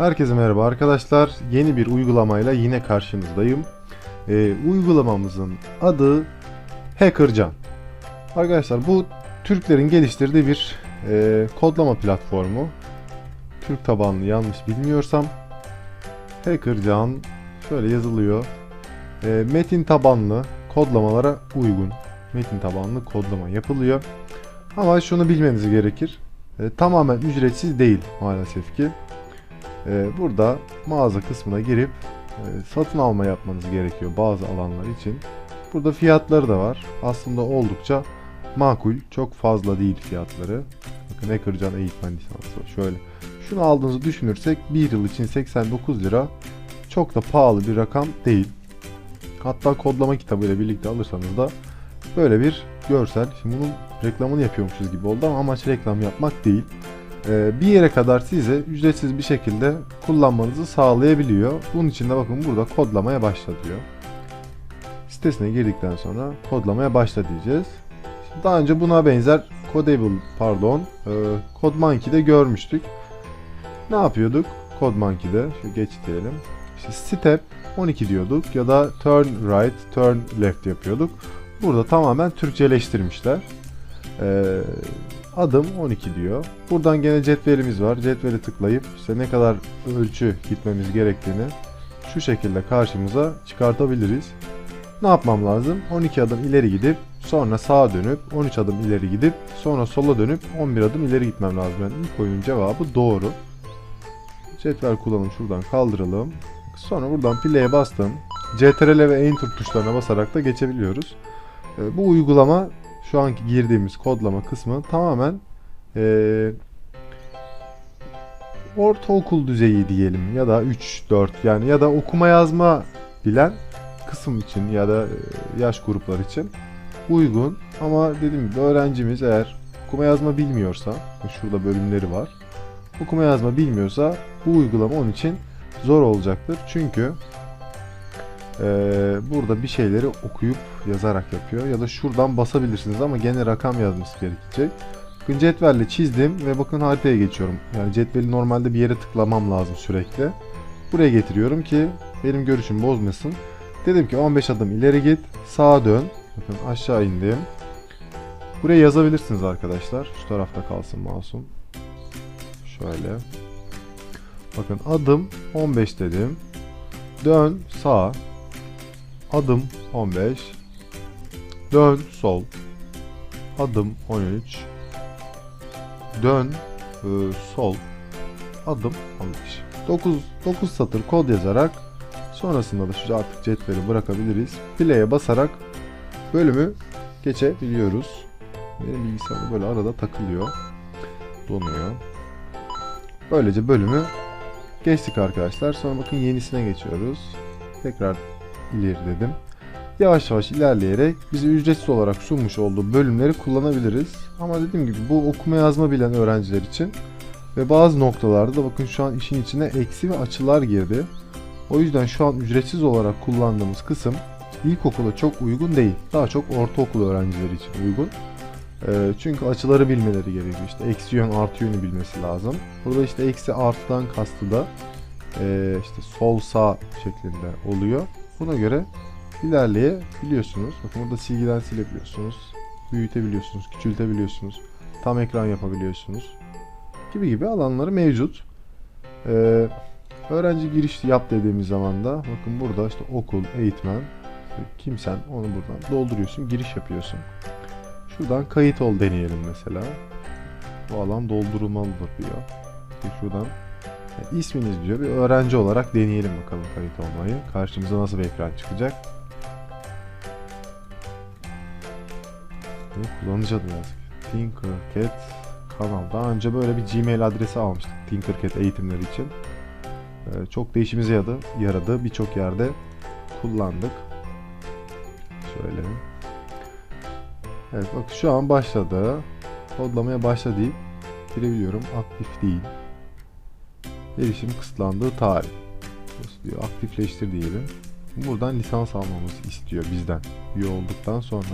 Herkese merhaba arkadaşlar. Yeni bir uygulamayla yine karşınızdayım. Ee, uygulamamızın adı Hackercan. Arkadaşlar bu Türklerin geliştirdiği bir e, kodlama platformu. Türk tabanlı yanlış bilmiyorsam. Hackercan şöyle yazılıyor. E, metin tabanlı kodlamalara uygun. Metin tabanlı kodlama yapılıyor. Ama şunu bilmeniz gerekir. E, tamamen ücretsiz değil maalesef ki. Ee, burada mağaza kısmına girip e, satın alma yapmanız gerekiyor bazı alanlar için. Burada fiyatları da var. Aslında oldukça makul. Çok fazla değil fiyatları. Bakın Hackercan eğitmen lisansı. Şöyle. Şunu aldığınızı düşünürsek 1 yıl için 89 lira. Çok da pahalı bir rakam değil. Hatta kodlama kitabı ile birlikte alırsanız da böyle bir görsel. Şimdi bunun reklamını yapıyormuşuz gibi oldu ama amaç reklam yapmak değil. Ee, bir yere kadar size ücretsiz bir şekilde kullanmanızı sağlayabiliyor. Bunun için de bakın burada kodlamaya başla diyor. Sitesine girdikten sonra kodlamaya başla diyeceğiz. Daha önce buna benzer Codable pardon e, CodeMonkey'de görmüştük. Ne yapıyorduk? CodeMonkey'de şu geç diyelim. İşte step 12 diyorduk ya da turn right, turn left yapıyorduk. Burada tamamen Türkçeleştirmişler. Ee, adım 12 diyor. Buradan gene cetvelimiz var. Cetveli tıklayıp işte ne kadar ölçü gitmemiz gerektiğini şu şekilde karşımıza çıkartabiliriz. Ne yapmam lazım? 12 adım ileri gidip sonra sağa dönüp 13 adım ileri gidip sonra sola dönüp 11 adım ileri gitmem lazım. Yani ilk oyunun cevabı doğru. Cetvel kullanım şuradan kaldıralım. Sonra buradan play'e bastım. CTRL ve Enter tuşlarına basarak da geçebiliyoruz. Ee, Bu uygulama şu anki girdiğimiz kodlama kısmı tamamen eee, ortaokul düzeyi diyelim ya da 3-4 yani ya da okuma yazma bilen kısım için ya da e, yaş gruplar için uygun. Ama dediğim gibi öğrencimiz eğer okuma yazma bilmiyorsa şurada bölümleri var okuma yazma bilmiyorsa bu uygulama onun için zor olacaktır. Çünkü eee, burada bir şeyleri okuyup yazarak yapıyor ya da şuradan basabilirsiniz ama gene rakam yazması gerekecek. Bakın cetvelle çizdim ve bakın haritaya geçiyorum. Yani cetveli normalde bir yere tıklamam lazım sürekli. Buraya getiriyorum ki benim görüşüm bozmasın. Dedim ki 15 adım ileri git, sağa dön. Bakın aşağı indim. Buraya yazabilirsiniz arkadaşlar. Şu tarafta kalsın masum. Şöyle. Bakın adım 15 dedim. Dön sağ. Adım 15. Dön sol. Adım 13. Dön e, sol. Adım 15. 9 9 satır kod yazarak sonrasında da şu artık cetveli bırakabiliriz. Play'e basarak bölümü geçebiliyoruz. Benim bilgisayarda böyle arada takılıyor. Donuyor. Böylece bölümü geçtik arkadaşlar. Sonra bakın yenisine geçiyoruz. Tekrar ileri dedim yavaş yavaş ilerleyerek bize ücretsiz olarak sunmuş olduğu bölümleri kullanabiliriz. Ama dediğim gibi bu okuma yazma bilen öğrenciler için ve bazı noktalarda da bakın şu an işin içine eksi ve açılar girdi. O yüzden şu an ücretsiz olarak kullandığımız kısım ilkokula çok uygun değil. Daha çok ortaokul öğrencileri için uygun. Ee, çünkü açıları bilmeleri gerekiyor. İşte eksi yön artı yönü bilmesi lazım. Burada işte eksi artıdan kastı da ee, işte sol sağ şeklinde oluyor. Buna göre ilerleyebiliyorsunuz. Bakın burada silgiden silebiliyorsunuz. Büyütebiliyorsunuz, küçültebiliyorsunuz. Tam ekran yapabiliyorsunuz. Gibi gibi alanları mevcut. Ee, öğrenci giriş yap dediğimiz zaman da bakın burada işte okul, eğitmen, kimsen onu buradan dolduruyorsun, giriş yapıyorsun. Şuradan kayıt ol deneyelim mesela. Bu alan doldurulmalıdır diyor. Şuradan yani isminiz diyor. Bir öğrenci olarak deneyelim bakalım kayıt olmayı. Karşımıza nasıl bir ekran çıkacak. Ve kullanıcı adı yazdık. Tinkercad kanal. Daha önce böyle bir Gmail adresi almıştık Tinkercad eğitimleri için. Ee, çok da işimize yaradı. yaradı. Birçok yerde kullandık. Şöyle. Evet bak şu an başladı. Kodlamaya başla deyip girebiliyorum. Aktif değil. Erişim kısıtlandığı tarih. Diyor aktifleştir diyelim. Buradan lisans almamızı istiyor bizden. Üye olduktan sonra.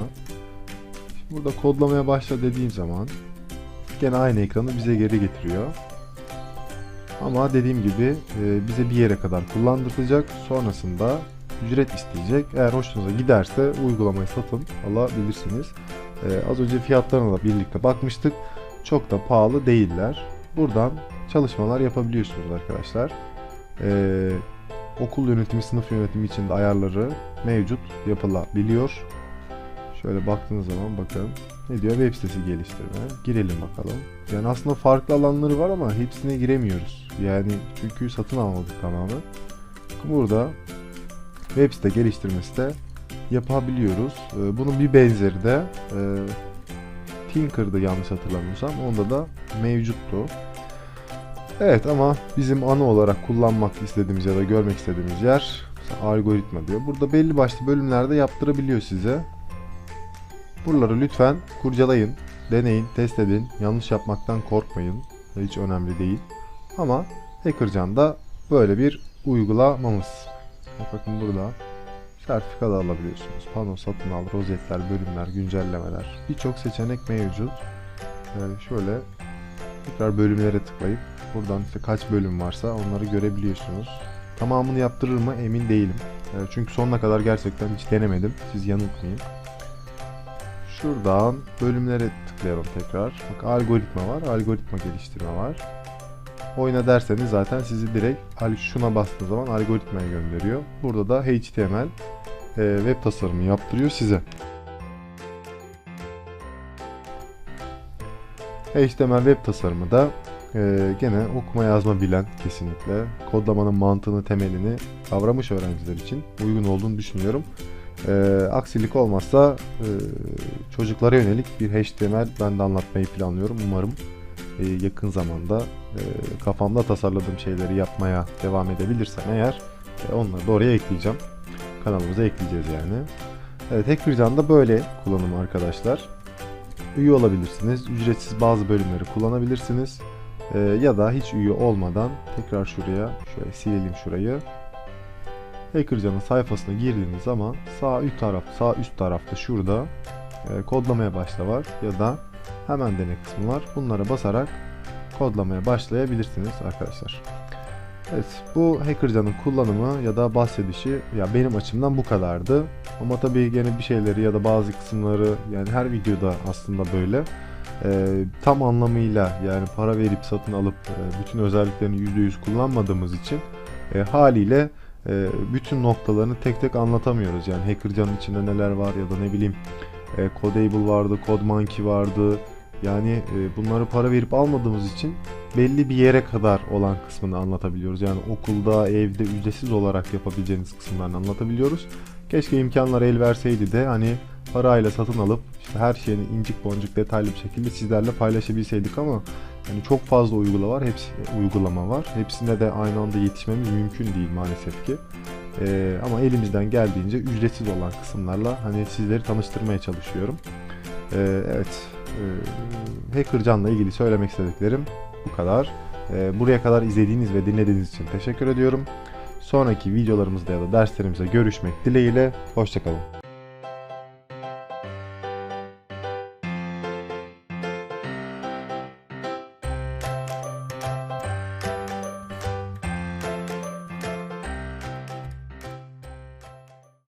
Şimdi burada kodlamaya başla dediğim zaman gene aynı ekranı bize geri getiriyor. Ama dediğim gibi e, bize bir yere kadar kullandıracak. Sonrasında ücret isteyecek. Eğer hoşunuza giderse uygulamayı satın alabilirsiniz. E, az önce fiyatlarına da birlikte bakmıştık. Çok da pahalı değiller. Buradan çalışmalar yapabiliyorsunuz arkadaşlar. E, okul yönetimi, sınıf yönetimi için de ayarları mevcut yapılabiliyor. Şöyle baktığınız zaman bakın ne diyor web sitesi geliştirme. Girelim bakalım. Yani aslında farklı alanları var ama hepsine giremiyoruz. Yani çünkü satın almadık tamamen. Burada web site geliştirmesi de yapabiliyoruz. Ee, Bunun bir benzeri de e, yanlış hatırlamıyorsam onda da mevcuttu. Evet ama bizim ana olarak kullanmak istediğimiz ya da görmek istediğimiz yer algoritma diyor. Burada belli başlı bölümlerde yaptırabiliyor size. Buraları lütfen kurcalayın, deneyin, test edin. Yanlış yapmaktan korkmayın. Hiç önemli değil. Ama Hackercan'da böyle bir uygulamamız. Bak Bakın burada sertifika da alabiliyorsunuz. Pano satın al, rozetler, bölümler, güncellemeler. Birçok seçenek mevcut. Ee, şöyle tekrar bölümlere tıklayıp buradan işte kaç bölüm varsa onları görebiliyorsunuz. Tamamını yaptırır mı emin değilim. Ee, çünkü sonuna kadar gerçekten hiç denemedim. Siz yanıltmayın. Şuradan bölümlere tıklayalım tekrar. Bak algoritma var, algoritma geliştirme var. Oyna derseniz zaten sizi direkt şuna bastığınız zaman algoritmaya gönderiyor. Burada da HTML e, web tasarımı yaptırıyor size. HTML web tasarımı da e, gene okuma yazma bilen kesinlikle kodlamanın mantığını temelini kavramış öğrenciler için uygun olduğunu düşünüyorum. E, aksilik olmazsa e, çocuklara yönelik bir HTML ben de anlatmayı planlıyorum. Umarım e, yakın zamanda e, kafamda tasarladığım şeyleri yapmaya devam edebilirsem eğer e, onları da oraya ekleyeceğim. Kanalımıza ekleyeceğiz yani. Evet Hackercan'da böyle kullanım arkadaşlar. Üye olabilirsiniz. Ücretsiz bazı bölümleri kullanabilirsiniz. E, ya da hiç üye olmadan tekrar şuraya şöyle silelim şurayı. Hackercan'ın sayfasına girdiğiniz zaman sağ üst taraf, sağ üst tarafta şurada e, kodlamaya başla var ya da hemen dene kısmı var. Bunlara basarak kodlamaya başlayabilirsiniz arkadaşlar. Evet bu Hackercan'ın kullanımı ya da bahsedişi ya benim açımdan bu kadardı. Ama tabii gene bir şeyleri ya da bazı kısımları yani her videoda aslında böyle e, tam anlamıyla yani para verip satın alıp e, bütün özelliklerini %100 kullanmadığımız için e, haliyle e, bütün noktalarını tek tek anlatamıyoruz. Yani Hackercan'ın içinde neler var ya da ne bileyim e, Codable vardı, CodeMonkey vardı. Yani e, bunları para verip almadığımız için belli bir yere kadar olan kısmını anlatabiliyoruz. Yani okulda, evde ücretsiz olarak yapabileceğiniz kısımlarını anlatabiliyoruz. Keşke imkanlar el verseydi de hani parayla satın alıp işte her şeyini incik boncuk detaylı bir şekilde sizlerle paylaşabilseydik ama yani çok fazla uygulama var, hepsi uygulama var. Hepsine de aynı anda yetişmemiz mümkün değil maalesef ki. Ee, ama elimizden geldiğince ücretsiz olan kısımlarla hani sizleri tanıştırmaya çalışıyorum. Ee, evet, e, Hackercan'la ilgili söylemek istediklerim bu kadar. Ee, buraya kadar izlediğiniz ve dinlediğiniz için teşekkür ediyorum. Sonraki videolarımızda ya da derslerimizde görüşmek dileğiyle. Hoşçakalın.